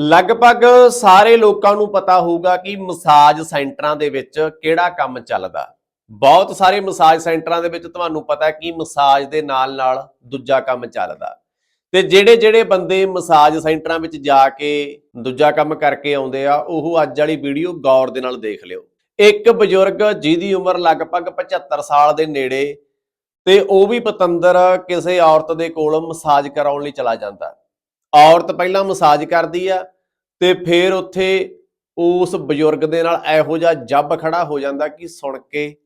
ਲਗਭਗ ਸਾਰੇ ਲੋਕਾਂ ਨੂੰ ਪਤਾ ਹੋਊਗਾ ਕਿ ਮਸਾਜ ਸੈਂਟਰਾਂ ਦੇ ਵਿੱਚ ਕਿਹੜਾ ਕੰਮ ਚੱਲਦਾ। ਬਹੁਤ ਸਾਰੇ ਮਸਾਜ ਸੈਂਟਰਾਂ ਦੇ ਵਿੱਚ ਤੁਹਾਨੂੰ ਪਤਾ ਕਿ ਮਸਾਜ ਦੇ ਨਾਲ ਨਾਲ ਦੂਜਾ ਕੰਮ ਚੱਲਦਾ। ਤੇ ਜਿਹੜੇ ਜਿਹੜੇ ਬੰਦੇ ਮਸਾਜ ਸੈਂਟਰਾਂ ਵਿੱਚ ਜਾ ਕੇ ਦੂਜਾ ਕੰਮ ਕਰਕੇ ਆਉਂਦੇ ਆ, ਉਹ ਅੱਜ ਵਾਲੀ ਵੀਡੀਓ ਗੌਰ ਦੇ ਨਾਲ ਦੇਖ ਲਿਓ। ਇੱਕ ਬਜ਼ੁਰਗ ਜਿਹਦੀ ਉਮਰ ਲਗਭਗ 75 ਸਾਲ ਦੇ ਨੇੜੇ ਤੇ ਉਹ ਵੀ ਪਤੰਦਰ ਕਿਸੇ ਔਰਤ ਦੇ ਕੋਲ ਮਸਾਜ ਕਰਾਉਣ ਲਈ ਚਲਾ ਜਾਂਦਾ। ਔਰਤ ਪਹਿਲਾਂ ਮਸਾਜ ਕਰਦੀ ਆ ਤੇ ਫਿਰ ਉੱਥੇ ਉਸ ਬਜ਼ੁਰਗ ਦੇ ਨਾਲ ਇਹੋ ਜਿਹਾ ਜੱਬ ਖੜਾ ਹੋ ਜਾਂਦਾ ਕਿ ਸੁਣ ਕੇ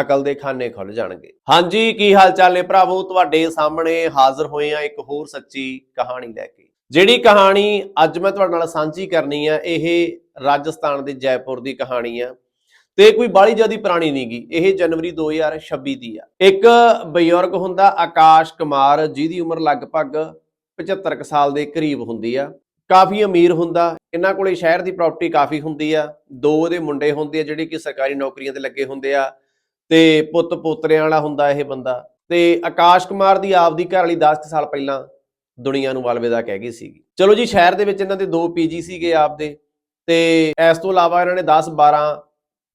ਅਕਲ ਦੇ ਖਾਨੇ ਖੁੱਲ ਜਾਣਗੇ। ਹਾਂਜੀ, ਕੀ ਹਾਲ ਚਾਲ ਨੇ ਭਰਾਵੋ? ਤੁਹਾਡੇ ਸਾਹਮਣੇ ਹਾਜ਼ਰ ਹੋਏ ਆ ਇੱਕ ਹੋਰ ਸੱਚੀ ਕਹਾਣੀ ਲੈ ਕੇ। ਜਿਹੜੀ ਕਹਾਣੀ ਅੱਜ ਮੈਂ ਤੁਹਾਡੇ ਨਾਲ ਸਾਂਝੀ ਕਰਨੀ ਆ, ਇਹ ਰਾਜਸਥਾਨ ਦੇ ਜੈਪੁਰ ਦੀ ਕਹਾਣੀ ਆ। ਤੇ ਕੋਈ ਬਾਲੀ ਜਿਆਦੀ ਪੁਰਾਣੀ ਨਹੀਂ ਨਹੀਂਗੀ ਇਹ ਜਨਵਰੀ 2026 ਦੀ ਆ। ਇੱਕ ਬਜ਼ੁਰਗ ਹੁੰਦਾ ਆਕਾਸ਼ ਕੁਮਾਰ, ਜਿਹਦੀ ਉਮਰ ਲਗਭਗ 75 ਸਾਲ ਦੇ ਕਰੀਬ ਹੁੰਦੀ ਆ। ਕਾਫੀ ਅਮੀਰ ਹੁੰਦਾ। ਇਹਨਾਂ ਕੋਲੇ ਸ਼ਹਿਰ ਦੀ ਪ੍ਰਾਪਰਟੀ ਕਾਫੀ ਹੁੰਦੀ ਆ। ਦੋ ਉਹਦੇ ਮੁੰਡੇ ਹੁੰਦੇ ਆ ਜਿਹੜੇ ਕਿ ਸਰਕਾਰੀ ਨੌਕਰੀਆਂ ਤੇ ਲੱਗੇ ਹੁੰਦੇ ਆ ਤੇ ਪੁੱਤ ਪੋਤਰਿਆਂ ਵਾਲਾ ਹੁੰਦਾ ਇਹ ਬੰਦਾ। ਤੇ ਆਕਾਸ਼ ਕੁਮਾਰ ਦੀ ਆਪਦੀ ਘਰ ਵਾਲੀ 10 ਕੁ ਸਾਲ ਪਹਿਲਾਂ ਦੁਨੀਆ ਨੂੰ ਅਲਵਿਦਾ ਕਹਿ ਗਈ ਸੀਗੀ। ਚਲੋ ਜੀ, ਸ਼ਹਿਰ ਦੇ ਵਿੱਚ ਇਹਨਾਂ ਦੇ ਦੋ ਪੀਜੀ ਸੀਗੇ ਆਪਦੇ ਤੇ ਇਸ ਤੋਂ ਇਲਾਵਾ ਇਹਨਾਂ ਨੇ 10 12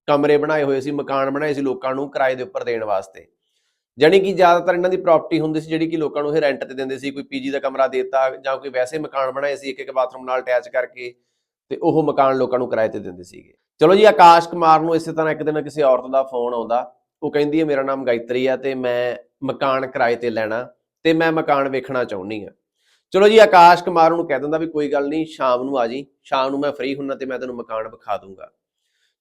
ਕਮਰੇ ਬਣਾਏ ਹੋਏ ਸੀ, ਮਕਾਨ ਬਣਾਏ ਸੀ ਲੋਕਾਂ ਨੂੰ ਕਿਰਾਏ ਦੇ ਉੱਪਰ ਦੇਣ ਵਾਸਤੇ। ਜਾਣੀ ਕਿ ਜ਼ਿਆਦਾਤਰ ਇਹਨਾਂ ਦੀ ਪ੍ਰਾਪਰਟੀ ਹੁੰਦੀ ਸੀ ਜਿਹੜੀ ਕਿ ਲੋਕਾਂ ਨੂੰ ਇਹ ਰੈਂਟ ਤੇ ਦਿੰਦੇ ਸੀ, ਕੋਈ ਪੀਜੀ ਦਾ ਕਮਰਾ ਦਿੱਤਾ ਜਾਂ ਕੋਈ ਵੈਸੇ ਮਕਾਨ ਬਣਾਏ ਸੀ, ਇੱਕ ਇੱਕ ਬਾਥਰੂਮ ਨਾਲ ਅਟੈਚ ਕਰਕੇ ਤੇ ਉਹ ਮਕਾਨ ਲੋਕਾਂ ਨੂੰ ਕਿਰਾਏ ਤੇ ਦਿੰਦੇ ਸੀਗੇ। ਚਲੋ ਜੀ, ਆਕਾਸ਼ ਕੁਮਾਰ ਨੂੰ ਇਸੇ ਤਰ੍ਹਾਂ ਇੱਕ ਦਿਨ ਕਿਸੇ ਔਰਤ ਦਾ ਫੋਨ ਆਉਂਦਾ, ਉਹ ਕਹਿੰਦੀ ਹੈ, ਮੇਰਾ ਨਾਮ ਗਾਇਤਰੀ ਆ ਤੇ ਮੈਂ ਮਕਾਨ ਕਿਰਾਏ ਤੇ ਲੈਣਾ ਤੇ ਮੈਂ ਮਕਾਨ ਵੇਖਣਾ ਚਾਹੁੰਨੀ ਆ ਚਲੋ ਜੀ, ਆਕਾਸ਼ ਕੁਮਾਰ ਨੂੰ ਕਹਿ ਦਿੰਦਾ ਵੀ ਕੋਈ ਗੱਲ ਨਹੀਂ, ਸ਼ਾਮ ਨੂੰ ਆ ਜੀ, ਸ਼ਾਮ ਨੂੰ ਮੈਂ ਫ੍ਰੀ ਹੁੰਨਾ ਤੇ ਮੈਂ ਤੈਨੂੰ ਮਕਾਨ ਵਿਖਾ ਦੂੰਗਾ।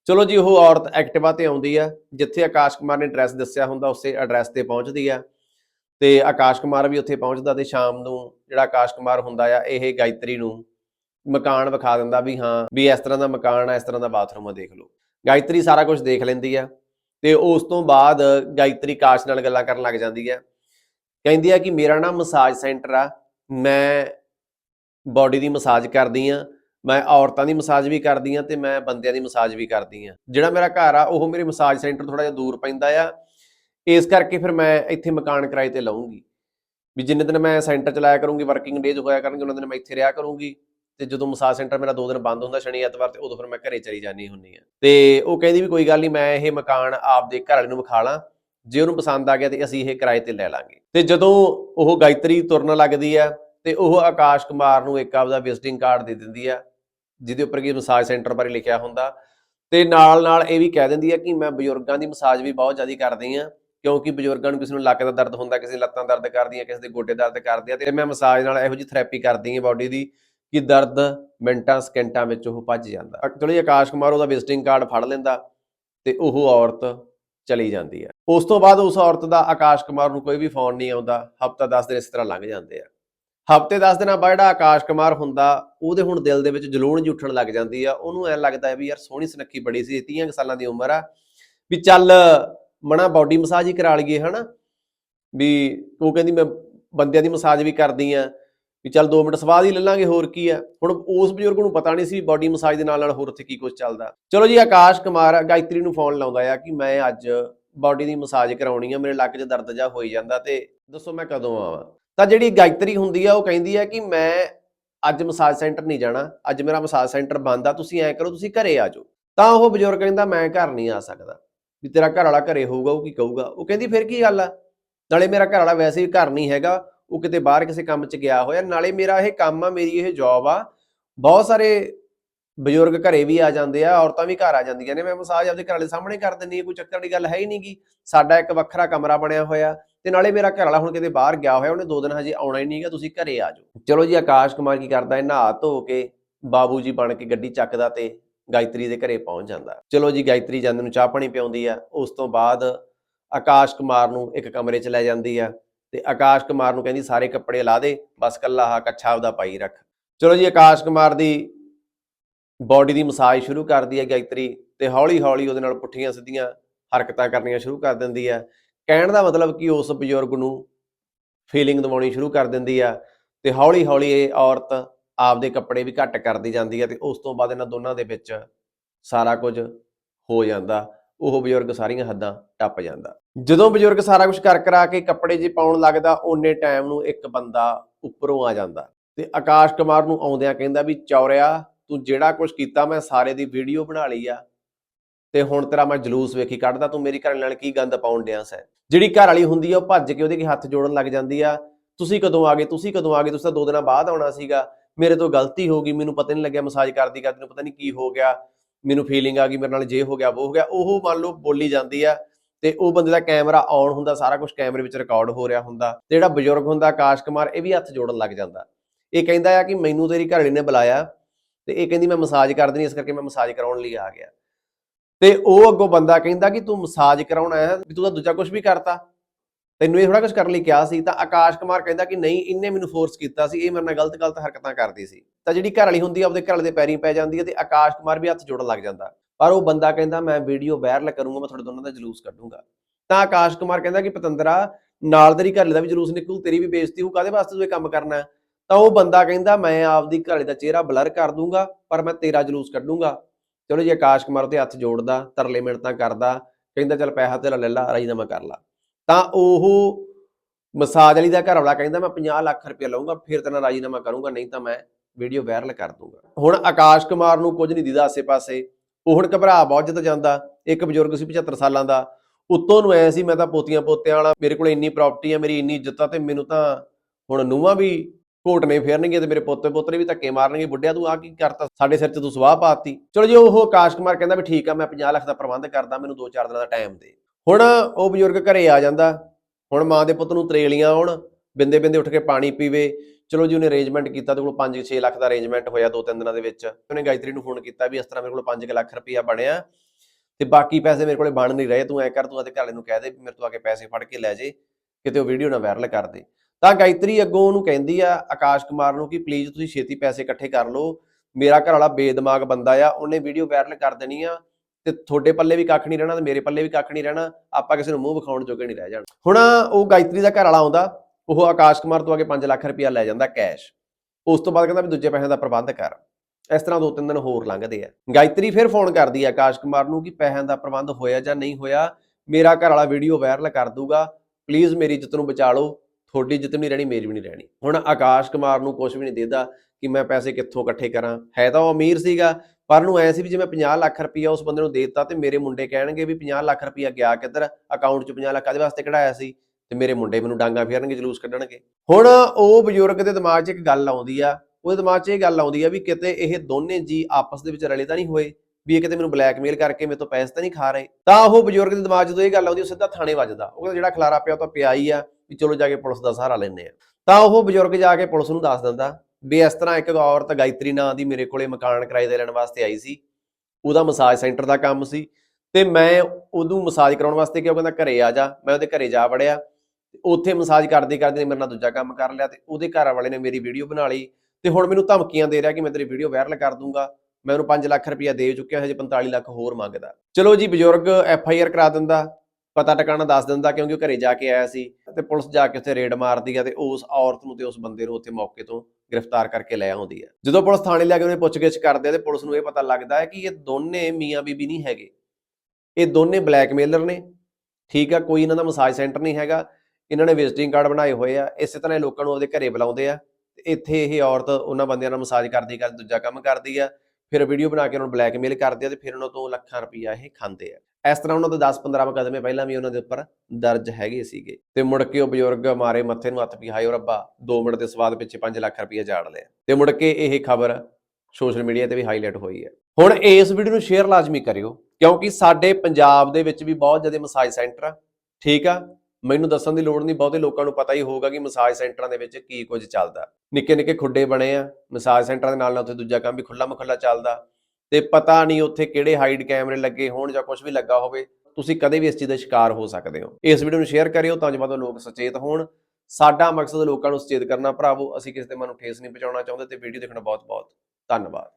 ਚਲੋ ਜੀ, ਉਹ ਔਰਤ ਐਕਟਿਵਾ ਤੇ ਆਉਂਦੀ ਆ, ਜਿੱਥੇ ਆਕਾਸ਼ ਕੁਮਾਰ ਨੇ ਐਡਰੈਸ ਦੱਸਿਆ ਹੁੰਦਾ, ਉਸੇ ਐਡਰੈਸ ਤੇ ਪਹੁੰਚਦੀ ਆ। ਤੇ ਆਕਾਸ਼ ਕੁਮਾਰ ਵੀ ਉੱਥੇ ਪਹੁੰਚਦਾ ਤੇ ਸ਼ਾਮ ਨੂੰ ਜਿਹੜਾ ਆਕਾਸ਼ ਕੁਮਾਰ ਹੁੰਦਾ ਆ, ਇਹ ਗਾਇਤਰੀ ਨੂੰ ਮਕਾਨ ਵਿਖਾ ਦਿੰਦਾ ਵੀ ਹਾਂ, ਵੀ ਇਸ ਤਰ੍ਹਾਂ ਦਾ ਮਕਾਨ ਆ, ਇਸ ਤਰ੍ਹਾਂ ਦਾ ਬਾਥਰੂਮ ਆ, ਦੇਖ ਲਓ। ਗਾਇਤਰੀ ਸਾਰਾ ਕੁਝ ਦੇਖ ਲੈਂਦੀ ਆ ਤੇ ਉਸ ਤੋਂ ਬਾਅਦ ਗਾਇਤਰੀ ਕਾਸ਼ ਨਾਲ ਗੱਲਾਂ ਕਰਨ ਲੱਗ ਜਾਂਦੀ ਆ। ਕਹਿੰਦੀ ਆ ਕਿ ਮੇਰਾ ਨਾਮ ਮਸਾਜ ਸੈਂਟਰ ਆ, ਮੈਂ ਬਾਡੀ ਦੀ ਮਸਾਜ ਕਰਦੀ ਆ ਮੈਂ ਔਰਤਾਂ ਦੀ ਮਸਾਜ ਵੀ ਕਰਦੀ ਆ ਤੇ ਮੈਂ ਬੰਦਿਆਂ ਦੀ ਮਸਾਜ ਵੀ ਕਰਦੀ ਆ। ਜਿਹੜਾ ਮੇਰਾ ਘਰ ਆ, ਉਹ ਮੇਰੇ ਮਸਾਜ ਸੈਂਟਰ ਥੋੜਾ ਜਿਹਾ ਦੂਰ ਪੈਂਦਾ ਆ। ਇਸ ਕਰਕੇ ਫਿਰ ਮੈਂ ਇੱਥੇ ਮਕਾਨ ਕਿਰਾਏ ਤੇ ਲਵਾਂਗੀ ਵੀ ਜਿੰਨੇ ਦਿਨ ਮੈਂ ਸੈਂਟਰ ਚਲਾਇਆ ਕਰੂੰਗੀ ਵਰਕਿੰਗ ਡੇਜ਼ ਹੋਇਆ ਕਰਨਗੇ, ਉਹਨਾਂ ਦਿਨ ਮੈਂ ਇੱਥੇ ਰਿਹਾ ਕਰੂੰਗੀ। ਤੇ ਜਦੋਂ ਮਸਾਜ ਸੈਂਟਰ ਮੇਰਾ ਦੋ ਦਿਨ ਬੰਦ ਹੁੰਦਾ ਸ਼ਨੀ ਐਤਵਾਰ ਤੇ, ਉਦੋਂ ਫਿਰ ਮੈਂ ਘਰੇ ਚਲੀ ਜਾਣੀ ਹੁੰਨੀ ਆ। ਤੇ ਉਹ ਕਹਿੰਦੀ ਵੀ ਕੋਈ ਗੱਲ ਨਹੀਂ ਮੈਂ ਇਹ ਮਕਾਨ ਆਪਦੇ ਘਰ ਵਾਲੇ ਨੂੰ ਵਿਖਾ ਲਾਂ। ਜੇ ਉਹਨੂੰ ਪਸੰਦ ਆ ਗਿਆ ਤੇ ਅਸੀਂ ਇਹ ਕਿਰਾਏ ਤੇ ਲੈ ਲਾਂਗੇ। ਤੇ ਜਦੋਂ ਉਹ ਗਾਇਤਰੀ ਤੁਰਨ ਲੱਗਦੀ ਆ ਤੇ ਉਹ ਆਕਾਸ਼ ਕੁਮਾਰ ਨੂੰ ਇੱਕ ਆਪਦਾ ਵਿਜ਼ਿਟਿੰਗ ਕਾਰਡ ਦੇ ਦਿੰਦੀ ਆ। ਜਿਹਦੇ ਉੱਪਰ ਕੀ ਮਸਾਜ ਸੈਂਟਰ ਬਾਰੇ ਲਿਖਿਆ ਹੁੰਦਾ। ਤੇ ਨਾਲ ਨਾਲ ਇਹ ਵੀ ਕਹਿ ਦਿੰਦੀ ਹੈ ਕਿ ਮੈਂ ਬਜ਼ੁਰਗਾਂ ਦੀ ਮਸਾਜ ਵੀ ਬਹੁਤ ਜ਼ਿਆਦਾ ਕਰਦੀ ਆ, ਕਿਉਂਕਿ ਬਜ਼ੁਰਗਾਂ ਨੂੰ ਕਿਸੇ ਨੂੰ ਲੱਕ ਦਾ ਦਰਦ ਹੁੰਦਾ, ਕਿਸੇ ਲੱਤਾਂ ਦਰਦ ਕਰਦੀਆਂ, ਕਿਸੇ ਦੇ ਗੋਡੇ ਦਰਦ ਕਰਦੇ ਆ ਤੇ ਮੈਂ ਮਸਾਜ ਨਾਲ ਇਹੋ ਜਿਹੀ ਥੈਰੇਪੀ ਕਰਦੀ ਆ ਬਾਡੀ ਦੀ ਕਿ ਦਰਦ ਮਿੰਟਾਂ, ਸਕਿੰਟਾਂ ਵਿੱਚ ਉਹ ਭੱਜ ਜਾਂਦਾ। ਚਲੋ ਆਕਾਸ਼ ਕੁਮਾਰ ਉਹਦਾ ਵਿਜ਼ਿਟਿੰਗ ਕਾਰਡ ਫੜ ਲੈਂਦਾ ਤੇ ਉਹ ਔਰਤ ਚਲੀ ਜਾਂਦੀ ਹੈ ਉਸ ਤੋਂ ਬਾਅਦ ਉਸ ਔਰਤ ਦਾ ਆਕਾਸ਼ ਕੁਮਾਰ ਨੂੰ ਕੋਈ ਵੀ ਫੋਨ ਨਹੀਂ ਆਉਂਦਾ, ਹਫਤਾ 10 ਦਿਨ ਇਸ ਤਰ੍ਹਾਂ ਲੰਘ ਜਾਂਦੇ ਆ। ਹਫ਼ਤੇ 10 ਦਿਨਾਂ ਬਾਅਦ ਜਿਹੜਾ ਆਕਾਸ਼ ਕੁਮਾਰ ਹੁੰਦਾ, ਉਹਦੇ ਹੁਣ ਦਿਲ ਦੇ ਵਿੱਚ ਜਲੂਣ ਜਿਹੀ ਉੱਠਣ ਲੱਗ ਜਾਂਦੀ ਆ। ਉਹਨੂੰ ਐ ਲੱਗਦਾ ਹੈ ਵੀ ਯਾਰ ਸੋਹਣੀ ਸੁਨੱਖੀ ਬੜੀ ਸੀ 30 ਸਾਲਾਂ ਦੀ ਉਮਰ ਆ। ਵੀ ਚੱਲ ਮਣਾ ਬਾਡੀ ਮਸਾਜ ਹੀ ਕਰਾ ਲਈਏ, ਹਨਾ? ਵੀ ਉਹ ਕਹਿੰਦੀ ਮੈਂ ਬੰਦਿਆਂ ਦੀ ਮਸਾਜ ਵੀ ਕਰਦੀ ਆ। ਵੀ ਚੱਲ 2 ਮਿੰਟ ਸਵਾਦ ਹੀ ਲੈ ਲਾਂਗੇ, ਹੋਰ ਕੀ ਆ? ਹੁਣ ਉਸ ਬਜ਼ੁਰਗ ਨੂੰ ਪਤਾ ਨਹੀਂ ਸੀ ਬਾਡੀ ਮਸਾਜ ਦੇ ਨਾਲ ਨਾਲ ਹੋਰ ਉੱਥੇ ਕੀ ਕੁਝ ਚੱਲਦਾ। ਚਲੋ ਜੀ, ਆਕਾਸ਼ ਕੁਮਾਰ ਗਾਇਤਰੀ ਨੂੰ ਫੋਨ ਲਾਉਂਦਾ ਆ ਕਿ ਮੈਂ ਅੱਜ ਬਾਡੀ ਦੀ ਮਸਾਜ ਕਰਾਉਣੀ ਆ, ਮੇਰੇ ਲੱਕ 'ਚ ਦਰਦ ਜਾ ਹੋਈ ਜਾਂਦਾ ਤੇ ਦੱਸੋ ਮੈਂ ਕਦੋਂ ਆਵਾਂ? ਤਾਂ ਜਿਹੜੀ ਗਾਇਤਰੀ ਹੁੰਦੀ ਆ, ਉਹ ਕਹਿੰਦੀ ਆ ਕਿ ਮੈਂ ਅੱਜ ਮਸਾਜ ਸੈਂਟਰ ਨਹੀਂ ਜਾਣਾ, ਅੱਜ ਮੇਰਾ ਮਸਾਜ ਸੈਂਟਰ ਬੰਦ ਆ, ਤੁਸੀਂ ਐ ਕਰੋ, ਤੁਸੀਂ ਘਰੇ ਆ ਜਾਓ। ਤਾਂ ਉਹ ਬਜ਼ੁਰਗ ਕਹਿੰਦਾ, ਮੈਂ ਘਰ ਨਹੀਂ ਆ ਸਕਦਾ। ਵੀ ਤੇਰਾ ਘਰ ਵਾਲਾ ਘਰੇ ਹੋਊਗਾ, ਉਹ ਕੀ ਕਹੂਗਾ? ਉਹ ਕਹਿੰਦੀ, ਫਿਰ ਕੀ ਗੱਲ ਆ? ਨਾਲੇ ਮੇਰਾ ਘਰ ਵਾਲਾ ਵੈਸੇ ਹੀ ਘਰ ਨਹੀਂ ਹੈਗਾ, ਉਹ ਕਿਤੇ ਬਾਹਰ ਕਿਸੇ ਕੰਮ 'ਚ ਗਿਆ ਹੋਇਆ, ਨਾਲੇ ਮੇਰਾ ਇਹ ਕੰਮ ਆ, ਮੇਰੀ ਇਹ ਜੌਬ ਆ। ਬਹੁਤ ਸਾਰੇ ਬਜ਼ੁਰਗ ਘਰੇ ਵੀ ਆ ਜਾਂਦੇ ਆ, ਔਰਤਾਂ ਵੀ ਘਰ ਆ ਜਾਂਦੀਆਂ ਨੇ। ਮੈਂ ਮਸਾਜ ਆਪਦੇ ਘਰ ਵਾਲੇ ਸਾਹਮਣੇ ਕਰ ਦਿੰਦੀ ਕੋਈ ਚੱਕਰ ਦੀ ਗੱਲ ਹੈ ਹੀ ਨਹੀਂਗੀ ਸਾਡਾ ਇੱਕ ਵੱਖਰਾ ਕਮਰਾ ਬਣਿਆ ਹੋਇਆ ਤੇ ਨਾਲੇ ਮੇਰਾ ਘਰ ਵਾਲਾ ਹੁਣ ਕਿਤੇ ਬਾਹਰ ਗਿਆ ਹੋਇਆ, ਉਹਨੇ ਦੋ ਦਿਨ ਹਜੇ ਆਉਣਾ ਹੀ ਨਹੀਂਗਾ ਤੁਸੀਂ ਘਰੇ ਆ ਜਾਓ। ਚਲੋ ਜੀ, ਆਕਾਸ਼ ਕੁਮਾਰ ਕੀ ਕਰਦਾ ਹੈ, ਨਹਾ ਧੋ ਕੇ ਬਾਬੂ ਜੀ ਬਣ ਕੇ ਗੱਡੀ ਚੱਕਦਾ ਤੇ ਗਾਇਤਰੀ ਦੇ ਘਰੇ ਪਹੁੰਚ ਜਾਂਦਾ। ਚਲੋ ਜੀ, ਗਾਇਤਰੀ ਜਾਂਦੇ ਨੂੰ ਚਾਹ ਪਾਣੀ ਪਿਆਉਂਦੀ ਆ, ਉਸ ਤੋਂ ਬਾਅਦ ਆਕਾਸ਼ ਕੁਮਾਰ ਨੂੰ ਇੱਕ ਕਮਰੇ 'ਚ ਲੈ ਜਾਂਦੀ ਆ ਤੇ ਆਕਾਸ਼ ਕੁਮਾਰ ਨੂੰ ਕਹਿੰਦੀ, ਸਾਰੇ ਕੱਪੜੇ ਲਾ ਦੇ, ਬਸ ਕੱਲਾ ਹਾ ਕੱਛਾ ਆਪਦਾ ਪਾਈ ਰੱਖ। ਚਲੋ ਜੀ, ਆਕਾਸ਼ ਕੁਮਾਰ ਦੀ ਬਾਡੀ ਦੀ ਮਸਾਜ ਸ਼ੁਰੂ ਕਰਦੀ ਹੈ ਗਾਇਤਰੀ ਤੇ ਹੌਲੀ ਹੌਲੀ ਉਹਦੇ ਨਾਲ ਪੁੱਠੀਆਂ ਸਿੱਧੀਆਂ ਹਰਕਤਾਂ ਕਰਨੀਆਂ ਸ਼ੁਰੂ ਕਰ ਦਿੰਦੀ ਹੈ। ਕਹਿਣ ਦਾ ਮਤਲਬ ਕਿ ਉਸ ਬਜ਼ੁਰਗ ਨੂੰ ਫੀਲਿੰਗ ਦਿਵਾਉਣੀ ਸ਼ੁਰੂ ਕਰ ਦਿੰਦੀ ਆ ਤੇ ਹੌਲੀ ਹੌਲੀ ਇਹ ਔਰਤ ਆਪਦੇ ਕੱਪੜੇ ਵੀ ਘੱਟ ਕਰਦੀ ਜਾਂਦੀ ਹੈ ਤੇ ਉਸ ਤੋਂ ਬਾਅਦ ਇਹਨਾਂ ਦੋਨਾਂ ਦੇ ਵਿੱਚ ਸਾਰਾ ਕੁਝ ਹੋ ਜਾਂਦਾ, ਉਹ ਬਜ਼ੁਰਗ ਸਾਰੀਆਂ ਹੱਦਾਂ ਟੱਪ ਜਾਂਦਾ। ਜਦੋਂ ਬਜ਼ੁਰਗ ਸਾਰਾ ਕੁਝ ਕਰ ਕਰਾ ਕੇ ਕੱਪੜੇ ਜੇ ਪਾਉਣ ਲੱਗਦਾ ਓਨੇ ਟਾਈਮ ਨੂੰ ਇੱਕ ਬੰਦਾ ਉੱਪਰੋਂ ਆ ਜਾਂਦਾ ਤੇ ਆਕਾਸ਼ ਕੁਮਾਰ ਨੂੰ ਆਉਂਦਿਆਂ ਕਹਿੰਦਾ ਵੀ ਚੌਰਿਆ ਤੂੰ ਜਿਹੜਾ ਕੁਝ ਕੀਤਾ ਮੈਂ ਸਾਰੇ ਦੀ ਵੀਡੀਓ ਬਣਾ ਲਈ ਆ। ਤੇ ਹੁਣ ਤੇਰਾ ਮੈਂ ਜਲੂਸ ਵੇਖੀ ਕੱਢਦਾ, ਤੂੰ ਮੇਰੀ ਘਰ ਨਾਲ ਕੀ ਗੰਦ ਪਾਉਣ ਡਿਆ ਸੈ? ਜਿਹੜੀ ਘਰ ਵਾਲੀ ਹੁੰਦੀ ਆ, ਉਹ ਭੱਜ ਕੇ ਉਹਦੇ ਕੇ ਹੱਥ ਜੋੜਨ ਲੱਗ ਜਾਂਦੀ ਆ। ਤੁਸੀਂ ਕਦੋਂ ਆ ਗਏ, ਤੁਸੀਂ ਕਦੋਂ ਆ ਗਏ? ਤੁਸੀਂ ਤਾਂ ਦੋ ਦਿਨਾਂ ਬਾਅਦ ਆਉਣਾ ਸੀਗਾ। ਮੇਰੇ ਤੋਂ ਗਲਤੀ ਹੋ ਗਈ, ਮੈਨੂੰ ਪਤਾ ਨਹੀਂ ਲੱਗਿਆ ਮਸਾਜ ਕਰਦੀ ਕਰਦੀ ਨੂੰ, ਪਤਾ ਨਹੀਂ ਕੀ ਹੋ ਗਿਆ। ਮੈਨੂੰ ਫੀਲਿੰਗ ਆ ਗਈ, ਮੇਰੇ ਨਾਲ ਜੇ ਹੋ ਗਿਆ ਉਹ ਹੋ ਗਿਆ। ਉਹ ਮੰਨ ਲਓ ਬੋਲੀ ਜਾਂਦੀ ਆ, ਤੇ ਉਹ ਬੰਦੇ ਦਾ ਕੈਮਰਾ ਆਨ ਹੁੰਦਾ, ਸਾਰਾ ਕੁਝ ਕੈਮਰੇ ਵਿੱਚ ਰਿਕਾਰਡ ਹੋ ਰਿਹਾ ਹੁੰਦਾ। ਤੇ ਜਿਹੜਾ ਬਜ਼ੁਰਗ ਹੁੰਦਾ, ਆਕਾਸ਼ ਕੁਮਾਰ, ਇਹ ਵੀ ਹੱਥ ਜੋੜਨ ਲੱਗ ਜਾਂਦਾ। ਇਹ ਕਹਿੰਦਾ ਆ ਕਿ ਮੈਨੂੰ ਤੇਰੀ ਘਰਵਾਲੀ ਨੇ ਬੁਲਾਇਆ। ਤੇ ਇਹ ਕਹਿੰਦੀ ਮੈਂ ਮਸਾਜ ਕਰਦੀ ਦੇਣੀ, ਇਸ ਕਰਕੇ ਮੈਂ ਮਸਾਜ ਕਰਾਉਣ ਲਈ ਆ ਗਿਆ। ਤੇ ਉਹ ਅੱਗੋਂ ਬੰਦਾ ਕਹਿੰਦਾ ਕਿ ਤੂੰ ਮਸਾਜ ਕਰਾਉਣ ਆਇਆ ਵੀ ਤੂੰ ਤਾਂ ਦੂਜਾ ਕੁਝ ਵੀ ਕਰਤਾ। ਤੈਨੂੰ ਇਹ ਥੋੜਾ ਕੁਝ ਕਰਨ ਲਈ ਕਿਹਾ ਸੀ, ਤਾਂ ਆਕਾਸ਼ ਕੁਮਾਰ ਕਹਿੰਦਾ ਕਿ ਨਹੀਂ, ਇਹਨੇ ਮੈਨੂੰ ਫੋਰਸ ਕੀਤਾ ਸੀ, ਇਹ ਮੇਰੇ ਨਾਲ ਗਲਤ ਗਲਤ ਹਰਕਤਾਂ ਕਰਦੀ ਸੀ। ਤਾਂ ਜਿਹੜੀ ਘਰ ਵਾਲੀ ਹੁੰਦੀ ਆ, ਆਪਦੇ ਘਰ ਵਾਲੇ ਦੇ ਪੈਰੀਂ ਪੈ ਜਾਂਦੀ ਹੈ ਤੇ ਆਕਾਸ਼ ਕੁਮਾਰ ਵੀ ਹੱਥ ਜੋੜਨ ਲੱਗ ਜਾਂਦਾ। ਪਰ ਉਹ ਬੰਦਾ ਕਹਿੰਦਾ, ਮੈਂ ਵੀਡੀਓ ਵਾਇਰਲ ਕਰੂੰਗਾ, ਮੈਂ ਤੁਹਾਡੇ ਦੋਨਾਂ ਦਾ ਜਲੂਸ ਕੱਢੂੰਗਾ। ਤਾਂ ਆਕਾਸ਼ ਕੁਮਾਰ ਕਹਿੰਦਾ ਕਿ, ਪਤੰਦਰਾ, ਨਾਲ ਤੇਰੀ ਘਰ ਵਾਲੇ ਦਾ ਵੀ ਜਲੂਸ ਨਿਕਲੂ, ਤੇਰੀ ਵੀ ਬੇਇੱਜ਼ਤੀ ਹੋਊ ਕਾਦੇ ਵਾਸਤੇ ਤੂੰ ਇਹ ਕੰਮ ਕਰਨਾ ਤਾਂ ਉਹ ਬੰਦਾ ਕਹਿੰਦਾ, ਮੈਂ ਆਪਦੀ ਘਰ ਵਾਲੇ ਦਾ ਚਿਹਰਾ ਬਲਰ ਕਰ ਦੂੰਗਾ, ਪਰ ਮੈਂ ਤੇਰਾ ਜਲੂਸ ਕੱਢੂੰਗਾ। ਚਲੋ ਜੀ, ਆਕਾਸ਼ ਕੁਮਾਰ ਤੇ ਹੱਥ ਜੋੜਦਾ, ਤਰਲੇ ਮਿੰਟਾਂ ਕਰਦਾ, ਕਹਿੰਦਾ, ਚੱਲ ਪੈਸਾ ਤੇਰਾ ਲੈ ਲਾ ਰਾਜੀਨਾਮਾ ਕਰ ਲਾ। ਤਾਂ ਉਹ ਮਸਾਜ ਵਾਲੀ ਦਾ ਘਰ ਵਾਲਾ ਕਹਿੰਦਾ, ਮੈਂ 50 ਲੱਖ ਰੁਪਏ ਲਵਾਂਗਾ ਫਿਰ ਤੇਰਾ ਰਾਜੀਨਾਮਾ ਕਰੂੰਗਾ, ਨਹੀਂ ਤਾਂ ਮੈਂ ਵੀਡੀਓ ਵਾਇਰਲ ਕਰ ਦੂੰਗਾ। ਹੁਣ ਆਕਾਸ਼ ਕੁਮਾਰ ਨੂੰ ਕੁਝ ਨਹੀਂ ਦਿਦਾ ਆਸੇ-ਪਾਸੇ। ਉਹ ਹੁਣ ਘਬਰਾ ਬਹੁਤ ਜਿੱਤ ਜਾਂਦਾ। ਇੱਕ ਬਜ਼ੁਰਗ ਸੀ 75 ਸਾਲਾਂ ਦਾ। ਉੱਤੋਂ ਨੂੰ ਐ ਸੀ, ਮੈਂ ਤਾਂ ਪੋਤੀਆਂ ਪੋਤਿਆਂ ਵਾਲਾ, ਮੇਰੇ ਕੋਲ ਇੰਨੀ ਪ੍ਰਾਪਰਟੀ ਆ, ਮੇਰੀ ਇੰਨੀ ਇੱਜ਼ਤ ਆ ਤੇ ਮੈਨੂੰ ਤਾਂ ਹੁਣ ਨੂੰਹਾਂ ਵੀ ਘੋਟਨੇ ਫੇਰਨਗੇ ਤੇ ਮੇਰੇ ਪੋਤੇ ਪੋਤਰੇ ਵੀ ਧੱਕੇ ਮਾਰਨਗੇ, ਬੁੱਢਿਆ ਤੂੰ ਆ ਕੀ ਕਰਤਾ? ਸਾਡੇ ਸਿਰ 'ਚ ਤੂੰ ਸਵਾਹ ਪਾਤੀ। ਚਲੋ ਜੀ, ਉਹ ਆਕਾਸ਼ ਕੁਮਾਰ ਕਹਿੰਦਾ ਵੀ ਠੀਕ ਆ, ਮੈਂ 50 ਲੱਖ ਦਾ ਪ੍ਰਬੰਧ ਕਰਦਾ, ਮੈਨੂੰ 2-4 ਦਿਨਾਂ ਦਾ ਟਾਈਮ ਦੇ। ਹੁਣ ਉਹ ਬਜ਼ੁਰਗ ਘਰੇ ਆ ਜਾਂਦਾ। ਹੁਣ ਮਾਂ ਦੇ ਪੁੱਤ ਨੂੰ ਤਰੇਲੀਆਂ ਆਉਣ, ਬਿੰਦੇ ਬਿੰਦੇ ਉੱਠ ਕੇ ਪਾਣੀ ਪੀਵੇ। ਚਲੋ ਜੀ, ਉਹਨੇ ਅਰੇਂਜਮੈਂਟ ਕੀਤਾ ਤੇ ਕੋਲ 5-6 ਲੱਖ ਦਾ ਅਰੇਂਜਮੈਂਟ ਹੋਇਆ ਦੋ ਤਿੰਨ ਦਿਨਾਂ ਦੇ ਵਿੱਚ। ਉਹਨੇ ਗਾਇਤਰੀ ਨੂੰ ਫੋਨ ਕੀਤਾ ਵੀ ਇਸ ਤਰ੍ਹਾਂ ਮੇਰੇ ਕੋਲ 5 ਲੱਖ ਰੁਪਇਆ ਬਣਿਆ। ਤੇ ਬਾਕੀ ਪੈਸੇ ਮੇਰੇ ਕੋਲੇ ਬਣ ਨਹੀਂ ਰਹੇ, ਤੂੰ ਐ ਕਰ, ਤੂੰ ਆਦੇ ਘਰਲੇ ਨੂੰ ਕਹਿ ਦੇ ਮੇਰੇ ਤੋਂ ਆ ਕੇ ਪੈਸੇ ਫੜ ਕੇ ਲੈ ਜੇ, ਕਿਤੇ ਉਹ ਵੀਡੀਓ ਨਾ ਵਾਇਰਲ ਕਰ ਦੇ। ਤਾਂ ਗਾਇਤਰੀ ਅੱਗੋਂ ਉਹਨੂੰ ਕਹਿੰਦੀ ਆ ਆਕਾਸ਼ ਕੁਮਾਰ ਨੂੰ ਕਿ ਪਲੀਜ਼ ਤੁਸੀਂ ਛੇਤੀ ਪੈਸੇ ਇਕੱਠੇ ਕਰ ਲਓ। ਮੇਰਾ ਘਰ ਵਾਲਾ ਬੇਦਿਮਾਗ ਬੰਦਾ ਆ, ਉਹਨੇ ਵੀਡੀਓ ਵਾਇਰਲ ਕਰ ਦੇਣੀ ਆ ਤੇ ਤੁਹਾਡੇ ਪੱਲੇ ਵੀ ਕੱਖ ਨਹੀਂ ਰਹਿਣਾ ਤੇ ਮੇਰੇ ਪੱਲੇ ਵੀ ਕੱਖ ਨਹੀਂ ਰਹਿਣਾ, ਆਪਾਂ ਕਿਸੇ ਨੂੰ ਮੂੰਹ ਵਿਖਾਉਣ ਜੋਗੇ ਨਹੀਂ ਰਹਿ ਜਾਣਾ। ਹੁਣ ਉਹ ਗਾਇਤਰੀ ਦਾ ਘਰ ਵਾਲਾ ਆਉਂਦਾ, ਉਹ ਆਕਾਸ਼ ਕੁਮਾਰ ਤੋਂ ਆ ਕੇ 5 ਲੱਖ ਰੁਪਇਆ ਲੈ ਜਾਂਦਾ ਕੈਸ਼ ਉਸ ਤੋਂ ਬਾਅਦ ਕਹਿੰਦਾ ਵੀ ਦੂਜੇ ਪੈਸਿਆਂ ਦਾ ਪ੍ਰਬੰਧ ਕਰ। ਇਸ ਤਰ੍ਹਾਂ ਦੋ ਤਿੰਨ ਦਿਨ ਹੋਰ ਲੰਘਦੇ ਆ। ਗਾਇਤਰੀ ਫਿਰ ਫੋਨ ਕਰਦੀ ਆ ਆਕਾਸ਼ ਕੁਮਾਰ ਨੂੰ ਕਿ ਪੈਸਿਆਂ ਦਾ ਪ੍ਰਬੰਧ ਹੋਇਆ ਜਾਂ ਨਹੀਂ ਹੋਇਆ, ਮੇਰਾ ਘਰ ਵਾਲਾ ਵੀਡੀਓ ਵਾਇਰਲ ਕਰ ਦੂਗਾ ਪਲੀਜ਼ ਮੇਰੀ ਇੱਜ਼ਤ ਨੂੰ ਬਚਾ ਲਓ। ਤੁਹਾਡੀ ਜਿੱਤ ਨਹੀਂ ਰਹਿਣੀ, ਮੇਰੀ ਵੀ ਨਹੀਂ ਰਹਿਣੀ। ਹੁਣ ਆਕਾਸ਼ ਕੁਮਾਰ ਨੂੰ ਕੁਝ ਵੀ ਨਹੀਂ ਦੇਦਾ ਕਿ ਮੈਂ ਪੈਸੇ ਕਿੱਥੋਂ ਇਕੱਠੇ ਕਰਾਂ। ਹੈ ਤਾਂ ਉਹ ਅਮੀਰ ਸੀਗਾ, ਪਰ ਨੂੰ ਐ ਸੀ ਵੀ ਜੇ ਮੈਂ 50 ਲੱਖ ਰੁਪਈਆ ਉਸ ਬੰਦੇ ਨੂੰ ਦੇ ਦਿੱਤਾ ਤੇ ਮੇਰੇ ਮੁੰਡੇ ਕਹਿਣਗੇ ਵੀ 50 ਲੱਖ ਰੁਪਈਆ ਗਿਆ ਕਿੱਧਰ? ਅਕਾਊਂਟ 'ਚ 50 ਲੱਖ ਦੇ ਵਾਸਤੇ ਕਢਾਇਆ ਸੀ ਤੇ ਮੇਰੇ ਮੁੰਡੇ ਮੈਨੂੰ ਡਾਂਗਾ ਫੇਰਨਗੇ, ਜਲੂਸ ਕੱਢਣਗੇ। ਹੁਣ ਉਹ ਬਜ਼ੁਰਗ ਦੇ ਦਿਮਾਗ 'ਚ ਇੱਕ ਗੱਲ ਆਉਂਦੀ ਆ, ਉਹਦੇ ਦਿਮਾਗ 'ਚ ਇਹ ਗੱਲ ਆਉਂਦੀ ਆ ਵੀ ਕਿਤੇ ਇਹ ਦੋਨੇ ਜੀ ਆਪਸ ਦੇ ਵਿੱਚ ਰਲੇ ਤਾਂ ਨਹੀਂ ਹੋਏ। ਵੀ ਇਹ ਕਿਤੇ ਮੈਨੂੰ ਬਲੈਕਮੇਲ ਕਰਕੇ ਮੇਰੇ ਤੋਂ ਪੈਸੇ ਤਾਂ ਨਹੀਂ ਖਾ ਰਹੇ। ਤਾਂ ਉਹ ਬਜ਼ੁਰਗ ਦੇ ਦਿਮਾਗ 'ਚ ਜਦੋਂ ਇਹ ਗੱਲ ਆਉਂਦੀ, ਉਹ ਸਿੱਧਾ ਥਾਣੇ ਵੱਜਦਾ। ਉਹ ਕਹਿੰਦਾ, ਜਿਹੜਾ ਖਲਾਰਾ ਪਿਆ ਉਹ ਤਾਂ ਪਿਆ ਹੀ ਆ, ਵੀ ਚਲੋ ਜਾ ਕੇ ਪੁਲਿਸ ਦਾ ਸਹਾਰਾ ਲੈਂਦੇ ਆ। ਤਾਂ ਉਹ ਬਜ਼ੁਰਗ ਜਾ ਕੇ ਪੁਲਿਸ ਨੂੰ ਦੱਸ ਦਿੰਦਾ ਵੀ ਇਸ ਤਰ੍ਹਾਂ ਇੱਕ ਔਰਤ ਗਾਇਤਰੀ ਨਾਂ ਦੀ ਮੇਰੇ ਕੋਲੇ ਮਕਾਨ ਕਿਰਾਏ ਤੇ ਲੈਣ ਵਾਸਤੇ ਆਈ ਸੀ। ਉਹਦਾ ਮਸਾਜ ਸੈਂਟਰ ਦਾ ਕੰਮ ਸੀ ਤੇ ਮੈਂ ਉਹਨੂੰ ਮਸਾਜ ਕਰਾਉਣ ਵਾਸਤੇ ਕਿਹਾ ਕਹਿੰਦਾ, ਘਰੇ ਆ ਜਾ। ਮੈਂ ਉਹਦੇ ਘਰੇ ਜਾ ਵੜਿਆ ਉੱਥੇ ਮਸਾਜ ਕਰਦੇ ਕਰਦੇ ਮੇਰੇ ਨਾਲ ਦੂਜਾ ਕੰਮ ਕਰ ਲਿਆ ਤੇ ਉਹਦੇ ਘਰ ਵਾਲੇ ਨੇ ਮੇਰੀ ਵੀਡੀਓ ਬਣਾ ਲਈ ਤੇ ਹੁਣ ਮੈਨੂੰ ਧਮਕੀਆਂ ਦੇ ਰਿਹਾ ਕਿ ਮੈਂ ਤੇਰੀ ਵੀਡੀਓ ਵਾਇਰਲ ਕਰ ਦੂੰਗਾ। ਮੈਂ ਉਹਨੂੰ 5 ਲੱਖ ਰੁਪਇਆ ਦੇ ਚੁੱਕਿਆ, ਹਜੇ 45 ਲੱਖ ਹੋਰ ਮੰਗਦਾ। ਚਲੋ ਜੀ, ਬਜ਼ੁਰਗ ਐਫ ਆਈ ਆਰ ਕਰਾ ਦਿੰਦਾ, ਪਤਾ ਟਿਕਾਣਾ ਦੱਸ ਦਿੰਦਾ ਕਿਉਂਕਿ ਉਹ ਘਰੇ ਜਾ ਕੇ ਆਇਆ ਸੀ ਤੇ ਪੁਲਿਸ ਜਾ ਕੇ ਉੱਥੇ ਰੇਡ ਮਾਰਦੀ ਆ ਤੇ ਉਸ ਔਰਤ ਨੂੰ ਤੇ ਉਸ ਬੰਦੇ ਨੂੰ ਉੱਥੇ ਮੌਕੇ ਤੋਂ ਗ੍ਰਿਫਤਾਰ ਕਰਕੇ ਲੈ ਆਉਂਦੀ ਹੈ ਜਦੋਂ ਪੁਲਿਸ ਥਾਣੇ ਲੈ ਕੇ ਉਹਨੇ ਪੁੱਛਗਿੱਛ ਕਰਦੇ ਆ ਤੇ ਪੁਲਿਸ ਨੂੰ ਇਹ ਪਤਾ ਲੱਗਦਾ ਹੈ ਕਿ ਇਹ ਦੋਨੇ ਮੀਆਂ ਬੀਬੀ ਨਹੀਂ ਹੈਗੇ। ਇਹ ਦੋਨੇ ਬਲੈਕਮੇਲਰ ਨੇ, ਠੀਕ ਆ, ਕੋਈ ਇਹਨਾਂ ਦਾ ਮਸਾਜ ਸੈਂਟਰ ਨਹੀਂ ਹੈਗਾ, ਇਹਨਾਂ ਨੇ ਵਿਜ਼ਿਟਿੰਗ ਕਾਰਡ ਬਣਾਏ ਹੋਏ ਆ, ਇਸੇ ਤਰ੍ਹਾਂ ਇਹ ਲੋਕਾਂ ਨੂੰ ਆਪਦੇ ਘਰੇ ਬੁਲਾਉਂਦੇ ਆ ਇੱਥੇ ਇਹ ਔਰਤ ਉਹਨਾਂ ਬੰਦਿਆਂ ਨਾਲ ਮਸਾਜ ਕਰਦੀ ਕਰਦੀ ਦੂਜਾ ਕੰਮ ਕਰਦੀ ਆ ਫਿਰ ਵੀਡੀਓ ਬਣਾ ਕੇ ਉਹਨਾਂ ਨੂੰ ਬਲੈਕਮੇਲ ਕਰਦੇ ਆ ਤੇ ਫਿਰ ਉਹਨਾਂ ਤੋਂ ਲੱਖਾਂ ਰੁਪਈਆ ਇਹ ਖਾਂਦੇ ਆ। ਇਸ ਤਰ੍ਹਾਂ ਉਹਨਾਂ ਦੇ 10-15 ਮੁਕੱਦਮੇ ਪਹਿਲਾਂ ਵੀ ਉਹਨਾਂ ਦੇ ਉੱਪਰ ਦਰਜ ਹੈਗੇ ਸੀਗੇ ਤੇ ਮੁੜ ਕੇ ਉਹ ਬਜ਼ੁਰਗ ਮਾਰੇ ਮੱਥੇ ਨੂੰ ਹੱਥ ਵੀ, ਹਾਏ ਰੱਬਾ 2 ਮਿੰਟ ਦੇ ਸਵਾਦ ਪਿੱਛੇ 5 ਲੱਖ ਰੁਪਈਆ ਜਾੜ ਲਿਆ। ਤੇ ਮੁੜ ਕੇ ਇਹ ਖਬਰ ਸੋਸ਼ਲ ਮੀਡੀਆ ਤੇ ਵੀ ਹਾਈਲਾਈਟ ਹੋਈ ਹੈ। ਹੁਣ ਇਸ ਵੀਡੀਓ ਨੂੰ ਸ਼ੇਅਰ ਲਾਜ਼ਮੀ ਕਰਿਓ, ਕਿਉਂਕਿ ਸਾਡੇ ਪੰਜਾਬ ਦੇ ਵਿੱਚ ਵੀ ਬਹੁਤ ਜ਼ਿਆਦਾ ਮਸਾਜ ਸੈਂਟਰ ਆ, ਠੀਕ ਆ? ਮੈਨੂੰ ਦੱਸਣ ਦੀ ਲੋੜ ਨਹੀਂ, ਬਹੁਤੇ ਲੋਕਾਂ ਨੂੰ ਪਤਾ ਹੀ ਹੋਊਗਾ ਕਿ ਮਸਾਜ ਸੈਂਟਰਾਂ ਦੇ ਵਿੱਚ ਕੀ ਕੁਝ ਚੱਲਦਾ। ਨਿੱਕੇ ਨਿੱਕੇ ਖੁੱਡੇ ਬਣੇ ਆ, ਮਸਾਜ ਸੈਂਟਰਾਂ ਦੇ ਨਾਲ ਨਾਲ ਉੱਥੇ ਦੂਜਾ ਕੰਮ ਵੀ ਖੁੱਲਾ ਮਖੱਲਾ ਚੱਲਦਾ। ਤੇ ਪਤਾ ਨਹੀਂ ਉੱਥੇ ਕਿਹੜੇ ਹਾਈਡ ਕੈਮਰੇ ਲੱਗੇ ਹੋਣ ਜਾਂ ਕੁਝ ਵੀ ਲੱਗਾ ਹੋਵੇ, ਤੁਸੀਂ ਕਦੇ ਵੀ ਇਸ ਚੀਜ਼ ਦਾ ਸ਼ਿਕਾਰ ਹੋ ਸਕਦੇ ਹੋ। ਇਸ ਵੀਡੀਓ ਨੂੰ ਸ਼ੇਅਰ ਕਰਿਓ ਤਾਂ ਜੋ ਲੋਕ ਸੁਚੇਤ ਹੋਣ। ਸਾਡਾ ਮਕਸਦ ਲੋਕਾਂ ਨੂੰ ਸੁਚੇਤ ਕਰਨਾ, ਭਰਾਵੋ, ਅਸੀਂ ਕਿਸੇ ਦੇ ਮਨ ਨੂੰ ਠੇਸ ਨਹੀਂ ਪਹੁੰਚਾਉਣਾ ਚਾਹੁੰਦੇ ਤੇ ਵੀਡੀਓ ਦੇਖਣਾ ਬਹੁਤ ਬਹੁਤ ਧੰਨਵਾਦ।